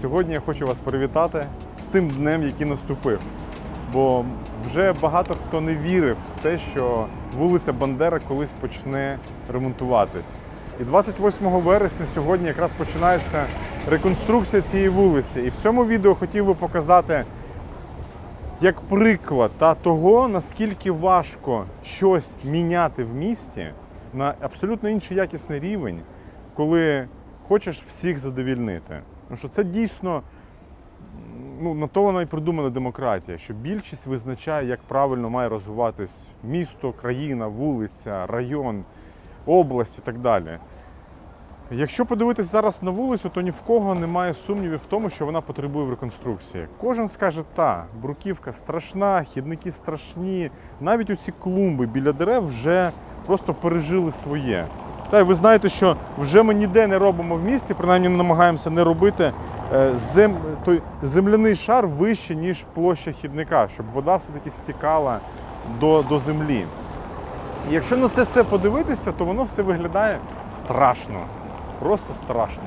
Сьогодні я хочу вас привітати з тим днем, який наступив. Бо вже багато хто не вірив в те, що вулиця Бандера колись почне ремонтуватись. І 28 вересня сьогодні якраз починається реконструкція цієї вулиці. І в цьому відео хотів би показати як приклад та того, наскільки важко щось міняти в місті на абсолютно інший якісний рівень, коли хочеш всіх задовільнити. Тому що це дійсно ну, на то вона і придумана демократія, що більшість визначає, як правильно має розвиватись місто, країна, вулиця, район, область і так далі. Якщо подивитись зараз на вулицю, то ні в кого немає сумнівів в тому, що вона потребує в реконструкції. Кожен скаже, та, бруківка страшна, хідники страшні. Навіть оці клумби біля дерев вже просто пережили своє. Та ви знаєте, що вже ми ніде не робимо в місті, принаймні не намагаємося не робити е, зем, той земляний шар вище, ніж площа хідника, щоб вода все-таки стікала до, до землі. І якщо на це все подивитися, то воно все виглядає страшно. Просто страшно.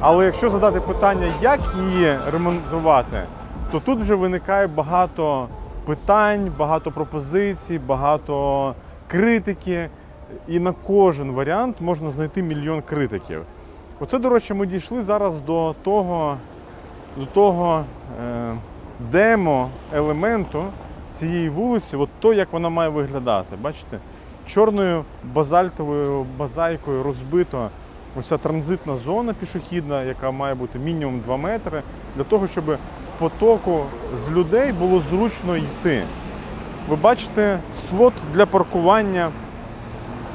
Але якщо задати питання, як її ремонтувати, то тут вже виникає багато питань, багато пропозицій, багато критики. І на кожен варіант можна знайти мільйон критиків. Оце, до речі, ми дійшли зараз до того, до того е, демо-елементу цієї вулиці, от то, як вона має виглядати. Бачите, чорною базальтовою базайкою розбито оця транзитна зона пішохідна, яка має бути мінімум 2 метри, для того, щоб потоку з людей було зручно йти. Ви бачите слот для паркування,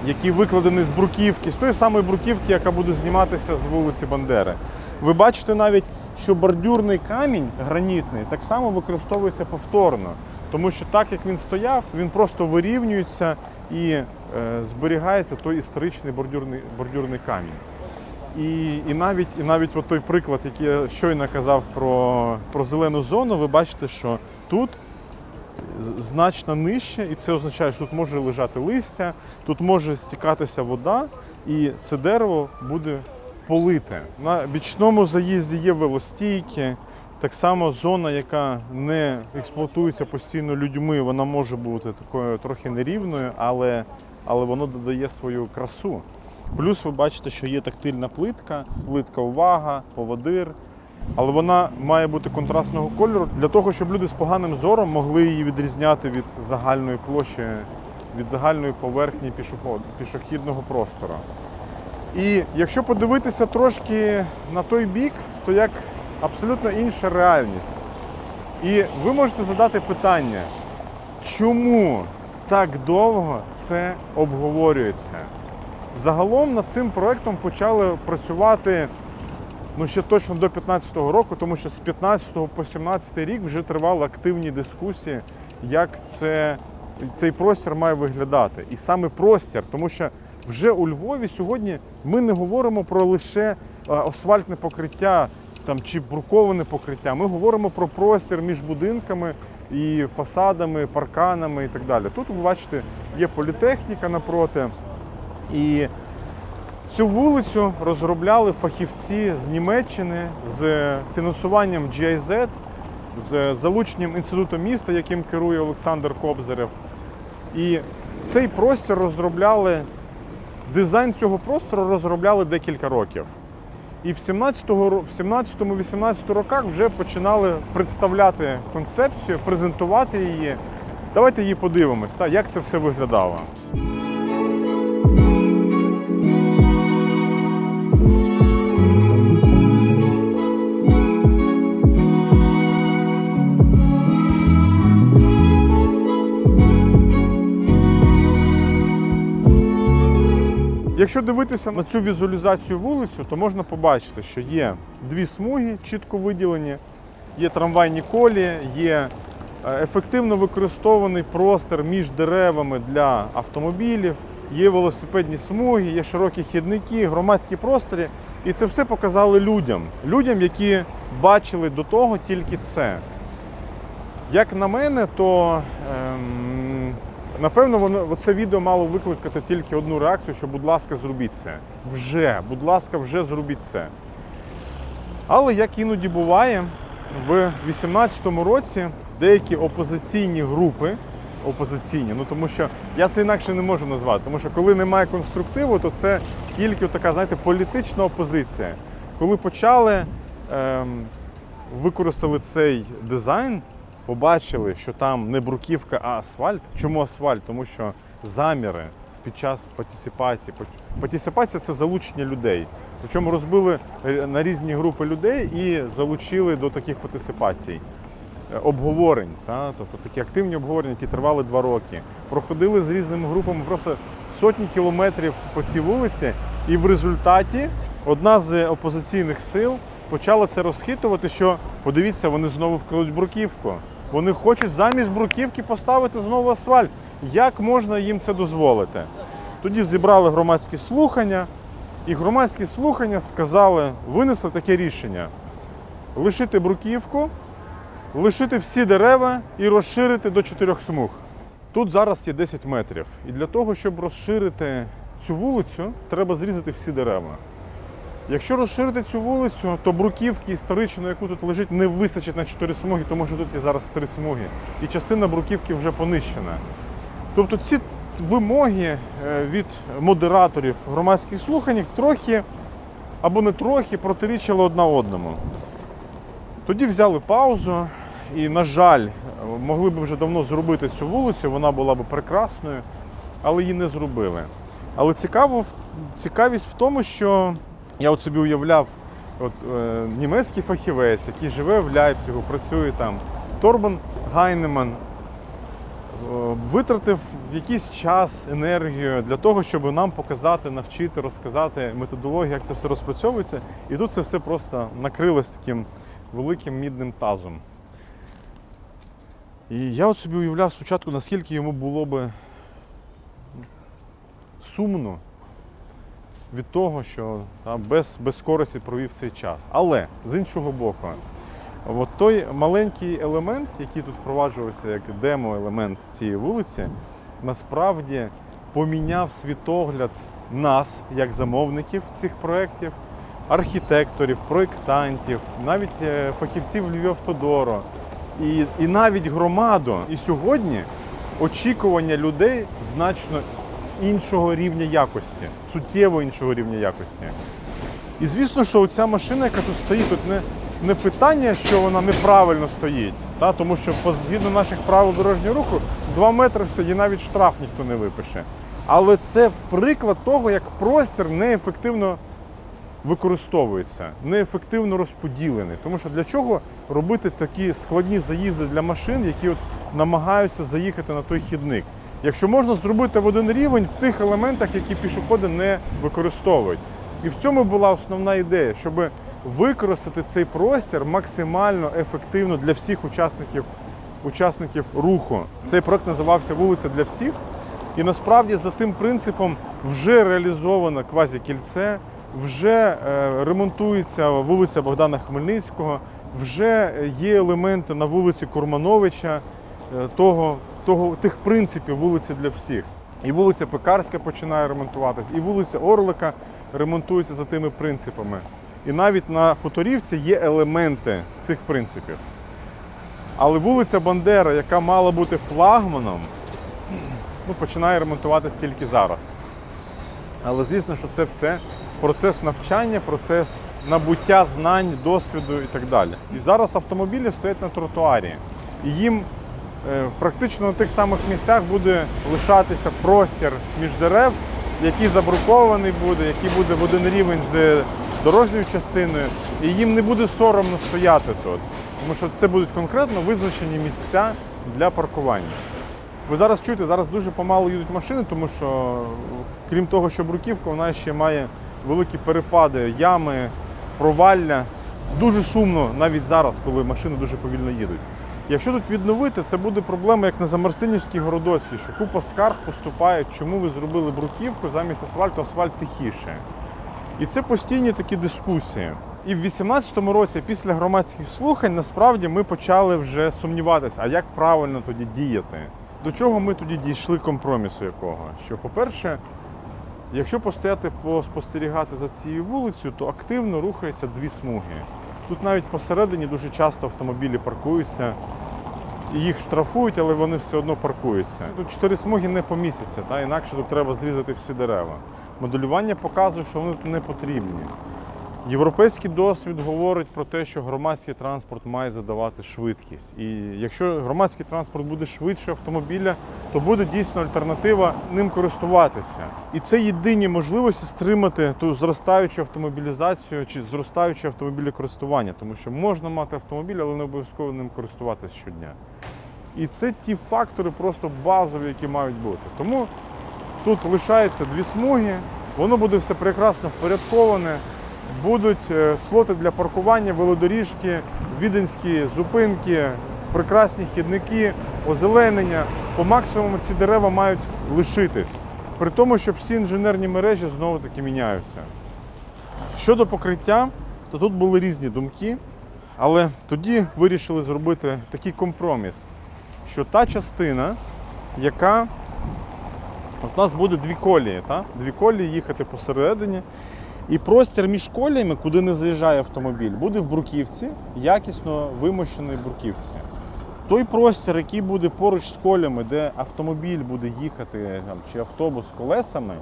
який викладений з бруківки, з тої самої бруківки, яка буде зніматися з вулиці Бандери. Ви бачите навіть, що бордюрний камінь гранітний так само використовується повторно. Тому що так як він стояв, він просто вирівнюється і е, зберігається той історичний бордюрний, бордюрний камінь. І, і навіть, і навіть той приклад, який я щойно казав про, про зелену зону, ви бачите, що тут значно нижче, і це означає, що тут може лежати листя, тут може стікатися вода, і це дерево буде полите. На бічному заїзді є велостійки. Так само зона, яка не експлуатується постійно людьми, вона може бути такою трохи нерівною, але, але воно додає свою красу. Плюс ви бачите, що є тактильна плитка, плитка увага, поводир. Але вона має бути контрастного кольору для того, щоб люди з поганим зором могли її відрізняти від загальної площі, від загальної поверхні пішохідного простору. І якщо подивитися трошки на той бік, то як абсолютно інша реальність. І ви можете задати питання, чому так довго це обговорюється? Загалом над цим проектом почали працювати ну, ще точно до 2015 року, тому що з 15 по 17 рік вже тривали активні дискусії, як це, цей простір має виглядати. І саме простір, тому що вже у Львові сьогодні ми не говоримо про лише е, асфальтне покриття там, чи бруковане покриття. Ми говоримо про простір між будинками і фасадами, парканами і так далі. Тут ви бачите, є політехніка напроти. І Цю вулицю розробляли фахівці з Німеччини з фінансуванням GIZ, з залученням інституту міста, яким керує Олександр Кобзарев. І цей простір розробляли, дизайн цього простору розробляли декілька років. І в 17-18 роках вже починали представляти концепцію, презентувати її. Давайте її подивимось, та, як це все виглядало. Якщо дивитися на цю візуалізацію вулицю, то можна побачити, що є дві смуги чітко виділені, є трамвайні колії, є е, ефективно використований простір між деревами для автомобілів, є велосипедні смуги, є широкі хідники, громадські просторі. І це все показали людям, людям, які бачили до того тільки це. Як на мене, то ем, напевно воно це відео мало викликати тільки одну реакцію, що, будь ласка, зробіть це. Вже, будь ласка, вже зробіть це. Але як іноді буває, в 2018 році деякі опозиційні групи, опозиційні, ну тому що я це інакше не можу назвати, тому що коли немає конструктиву, то це тільки така, знаєте, політична опозиція. Коли почали ем, використали цей дизайн, побачили, що там не бруківка, а асфальт. Чому асфальт? Тому що заміри під час партисипації. Партисипація це залучення людей. Причому розбили е, на різні групи людей і залучили до таких партисипацій. Е, Обговорень, та? тобто такі активні обговорення, які тривали два роки. Проходили з різними групами просто сотні кілометрів по цій вулиці, і в результаті одна з опозиційних сил почала це розхитувати, що подивіться, вони знову вкрадуть бруківку. Вони хочуть замість бруківки поставити знову асфальт. Як можна їм це дозволити? Тоді зібрали громадські слухання, і громадські слухання сказали, винесли таке рішення: лишити бруківку, лишити всі дерева і розширити до чотирьох смуг. Тут зараз є 10 метрів. І для того, щоб розширити цю вулицю, треба зрізати всі дерева. Якщо розширити цю вулицю, то бруківки історичної, яку тут лежить, не вистачить на 4 смуги, тому що тут є зараз 3 смуги. І частина бруківки вже понищена. Тобто ці вимоги е, від модераторів громадських слухань трохи або не трохи протирічили одна одному. Тоді взяли паузу і, на жаль, могли б вже давно зробити цю вулицю, вона була б прекрасною, але її не зробили. Але цікаво, цікавість в тому, що я от собі уявляв, от, е, німецький фахівець, який живе в Ляйпцигу, працює там, Торбан Гайнеман, е, витратив якийсь час, енергію для того, щоб нам показати, навчити, розказати методологію, як це все розпрацьовується. І тут це все просто накрилось таким великим мідним тазом. І я от собі уявляв спочатку, наскільки йому було би сумно від того, що та, без, без користі провів цей час. Але з іншого боку, от той маленький елемент, який тут впроваджувався як демо-елемент цієї вулиці, насправді поміняв світогляд нас, як замовників цих проєктів, архітекторів, проєктантів, навіть е, фахівців Львівавтодору і, і навіть громаду. І сьогодні очікування людей значно іншого рівня якості, суттєво іншого рівня якості. І звісно, що ця машина, яка тут стоїть, тут не, не питання, що вона неправильно стоїть, та? тому що згідно наших правил дорожнього руху 2 метри все, і навіть штраф ніхто не випише. Але це приклад того, як простір неефективно використовується, неефективно розподілений. Тому що для чого робити такі складні заїзди для машин, які от намагаються заїхати на той хідник? Якщо можна зробити в один рівень в тих елементах, які пішоходи не використовують. І в цьому була основна ідея, щоб використати цей простір максимально ефективно для всіх учасників, учасників руху. Цей проект називався Вулиця для всіх. І насправді за тим принципом вже реалізовано квазікільце, вже е, ремонтується вулиця Богдана Хмельницького, вже є елементи на вулиці Курмановича, е, того, того, тих принципів вулиці для всіх. І вулиця Пекарська починає ремонтуватись, і вулиця Орлика ремонтується за тими принципами. І навіть на Хуторівці є елементи цих принципів. Але вулиця Бандера, яка мала бути флагманом, ну, починає ремонтуватися тільки зараз. Але звісно, що це все процес навчання, процес набуття знань, досвіду і так далі. І зараз автомобілі стоять на тротуарі, і їм практично на тих самих місцях буде лишатися простір між дерев, який забрукований буде, який буде в один рівень з дорожньою частиною, і їм не буде соромно стояти тут, тому що це будуть конкретно визначені місця для паркування. Ви зараз чуєте, зараз дуже помало їдуть машини, тому що крім того, що бруківка, вона ще має великі перепади, ями, провалля. Дуже шумно навіть зараз, коли машини дуже повільно їдуть. Якщо тут відновити, це буде проблема, як на Замарсинівській Городоцькій, що купа скарг поступає, чому ви зробили бруківку замість асфальту, асфальт тихіше. І це постійні такі дискусії. І в 2018 році, після громадських слухань, насправді ми почали вже сумніватися, а як правильно тоді діяти. До чого ми тоді дійшли компромісу якого? Що, по-перше, якщо постояти поспостерігати за цією вулицею, то активно рухаються дві смуги. Тут навіть посередині дуже часто автомобілі паркуються. Їх штрафують, але вони все одно паркуються. Тут чотири смуги не помістяться, та інакше тут треба зрізати всі дерева. Моделювання показує, що вони тут не потрібні. Європейський досвід говорить про те, що громадський транспорт має задавати швидкість. І якщо громадський транспорт буде швидше автомобіля, то буде дійсно альтернатива ним користуватися. І це єдині можливості стримати ту зростаючу автомобілізацію чи зростаюче автомобілікористування, тому що можна мати автомобіль, але не обов'язково ним користуватися щодня. І це ті фактори просто базові, які мають бути. Тому тут лишається дві смуги, воно буде все прекрасно впорядковане. Будуть е, слоти для паркування, велодоріжки, віденські зупинки, прекрасні хідники, озеленення. По максимуму ці дерева мають лишитись. При тому, що всі інженерні мережі знову таки міняються. Щодо покриття, то тут були різні думки, але тоді вирішили зробити такий компроміс, що та частина, яка от у нас буде дві колії, та? дві колії їхати посередині. І простір між коліями, куди не заїжджає автомобіль, буде в бруківці, якісно вимощеної бруківці. Той простір, який буде поруч з колями, де автомобіль буде їхати там, чи автобус з колесами,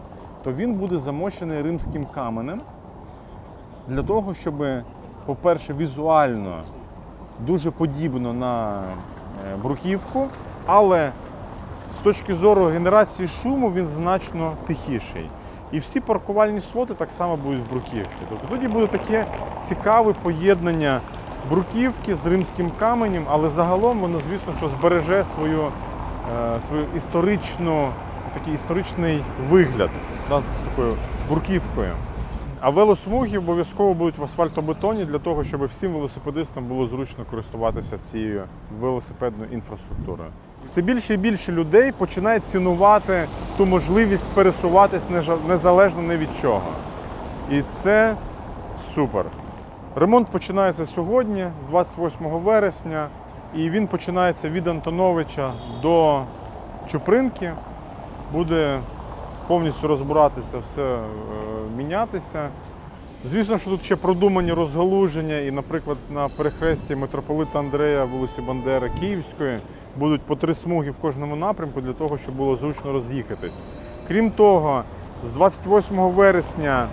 то він буде замощений римським каменем для того, щоб, по-перше, візуально дуже подібно на е, бруківку, але з точки зору генерації шуму він значно тихіший. І всі паркувальні слоти так само будуть в бруківці. Тобто тоді буде таке цікаве поєднання бруківки з римським каменем, але загалом воно, звісно, що збереже свою, е, свою історичну, такий історичний вигляд да, такою бруківкою. А велосмуги обов'язково будуть в асфальтобетоні для того, щоб всім велосипедистам було зручно користуватися цією велосипедною інфраструктурою. Все більше і більше людей починає цінувати ту можливість пересуватись незалежно ні від чого. І це супер. Ремонт починається сьогодні, 28 вересня, і він починається від Антоновича до Чупринки. Буде повністю розбиратися, все е, мінятися. Звісно, що тут ще продумані розгалуження, і, наприклад, на перехресті митрополита Андрея вулиці Бандери Київської будуть по три смуги в кожному напрямку для того, щоб було зручно роз'їхатись. Крім того, з 28 вересня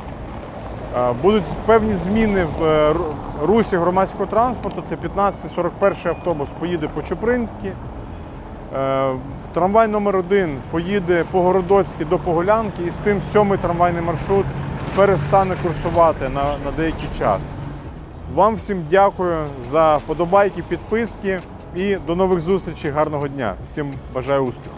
е, будуть певні зміни в е, русі громадського транспорту. Це 1541 автобус поїде по Чупринській. Е, Трамвай номер 1 поїде по Городоцькій до Погулянки і з тим сьомий трамвайний маршрут перестане курсувати на, на деякий час. Вам всім дякую за вподобайки, підписки і до нових зустрічей. Гарного дня! Всім бажаю успіху!